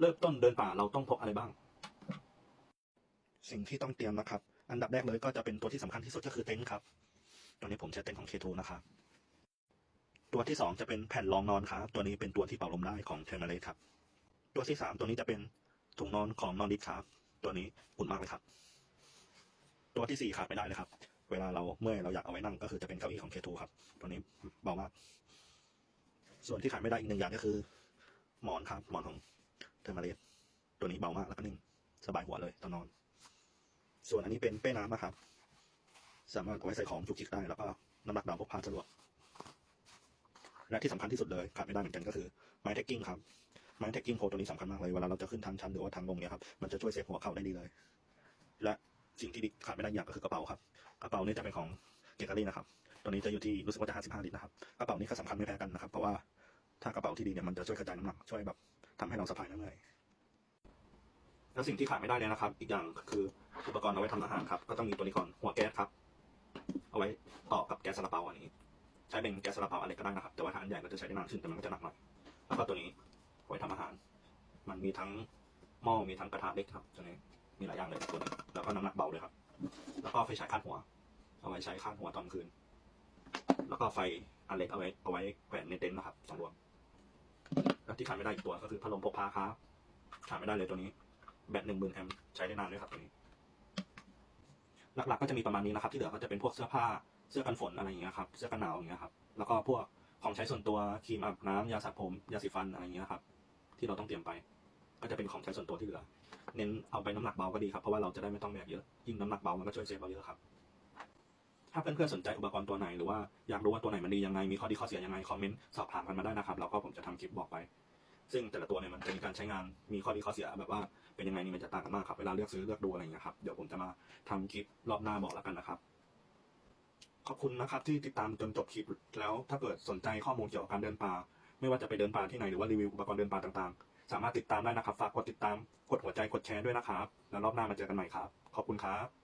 เริ่มต้นเดินป่าเราต้องพกอะไรบ้าง สิ่งที่ต้องเตรียมนะครับ อันดับแรกเลยก็จะเป็นตัวที่สำคัญที่สุดก็คือเต็นท์ครับ ตัวนี้ผมใช้เต็นท์ของ K2 นะครับ ตัวที่สองจะเป็นแผ่นรองนอนครับ ตัวนี้เป็นตัวที่เป่าลมได้ของเทอร์มาเลครับ ตัวที่สามตัวนี้จะเป็นถุงนอนของนอนดิสครับ ตัวนี้อุ่นมากเลยครับ ตัวที่สี่ขาดไม่ได้เลยครับ เวลาเราเมื่อยเราอยากเอาไว้นั่งก็คือจะเป็นเก้าอี้ของ K2 ครับ ตัวนี้เบามาก ส่วนที่ขาดไม่ได้อีกหนึ่งอย่างก็คือ หมอนครับ หมอนของ เทอร์มาเลสตัวนี้เบามากแล้วก็นิ่มสบายหัวเลยตอนนอน ส่วนอันนี้เป็นเป้น้ำนะครับ สามารถเอาไว้ใส่ของจุกจิกได้แล้วก็น้ำหนักเบาพกพาสะดวกและที่สำคัญที่สุดเลยขาดไม่ได้เหมือนกันก็คือไม้เทคกิ้งครับไม้เทคกิ้งโพตัวนี้สำคัญมากเลยเวลาเราจะขึ้นทางชันหรือว่าทางลงเนี่ยครับมันจะช่วยเซฟหัวเข่าได้ดีเลย และสิ่งที่ขาดไม่ได้อย่างก็คือกระเป๋าครับกระเป๋านี่จะเป็นของเกตารี่นะครับตัวนี้จะอยู่ที่รู้สึกว่าจะ55ลิตรนะครับกระเป๋านี้ก็สำคัญไม่แพ้กันนะครับเพราะว่าถ้ากระเป๋าที่ดีเนี่ยมันจะช่วยกระจายน้ำหนักช่วยแบบ ทำให้เราสะพายได้ง่ายแล้วสิ่งที่ขาดไม่ได้เลยนะครับ อีกอย่างคืออุปกรณ์เอาไว้ทำอาหารครับ ก็ต้องมีตัวนี้ก่อนหัวแก๊สครับ เอาไว้ต่อกับแก๊สซาลาเปาอันนี้ ใช้เป็นแก๊สซาลาเปาอะไรก็ได้นะครับ แต่ว่าถ้าอันใหญ่ก็จะใช้ได้นานขึ้นแต่มันก็จะหนักหน่อยแล้วก็ตัวนี้ไว้ทำอาหาร มันมีทั้งหม้อมีทั้งกระทะเล็กครับตัวนี้มีหลายอย่างเลยตัวนี้แล้วก็น้ำหนักเบาเลยครับ แล้วก็ไฟฉายคาดหัว เอาไว้ใช้คาดหัวตอนคืน แล้วก็ไฟอันเล็กเอาไว้เอาไว้แขวนในเต็นท์นะครับสองด วงแล้วที่ขาดไม่ได้อีกตัวก็คือพัดลมพกพาครับขาดไม่ได้เลยตัวนี้ แบตหนึ่งหมื่นแอมป์ใช้ได้นานด้วยครับตัวนี้ หลักๆก็จะมีประมาณนี้นะครับ ที่เหลือก็จะเป็นพวกเสื้อผ้าเสื้อกันฝนอะไรอย่างเงี้ยครับเสื้อกันหนาวอย่างเงี้ยครับแล้วก็พวกของใช้ส่วนตัวครีมอาบน้ำยาสระผมยาสีฟันอะไรอย่างเงี้ยครับ ที่เราต้องเตรียมไป ก็จะเป็นของใช้ส่วนตัวที่เหลือ เน้นเอาไปน้ำหนักเบาก็ดีครับเพราะว่าเราจะได้ไม่ต้องแบกเยอะยิ่งน้ำหนักเบามันก็ช่วยเซฟเราเยอะครับ ถ้าเพื่อนๆสนใจอุปกรณ์ตัวไหนหรือว่าอยากรู้ว่าตัวไหนมันดียังไงมีข้อดีข้อเสียยังไงคอมเมนต์สอบถามกันมาได้นะครับแล้วก็ผมจะทำคลิปบอกไป ซึ่งแต่ละตัวเนี่ยมันจะมีการใช้งานมีข้อดีข้อเสียแบบว่าเป็นยังไงนี่มันจะต่างกันมากครับเวลาเลือกซื้อเลือกดูอะไรอย่างเงี้ยครับเดี๋ยวผมจะมาทำคลิปรอบหน้าบอกแล้วกันนะครับขอบคุณนะครับที่ติดตามจนจบคลิปแล้วถ้าเกิดสนใจข้อมูลเกี่ยวกับการเดินป่า ไม่ว่าจะไปเดินป่าที่ไหนหรือว่ารีวิวอุปกรณ์เดินป่าต่างๆ สามารถติดตามได้นะครับ ฝากกดติดตามกดหัวใจกดแชร์ด้วยนะครับ แล้วรอบหน้ามาเจอกันใหม่ครับ ขอบคุณครับ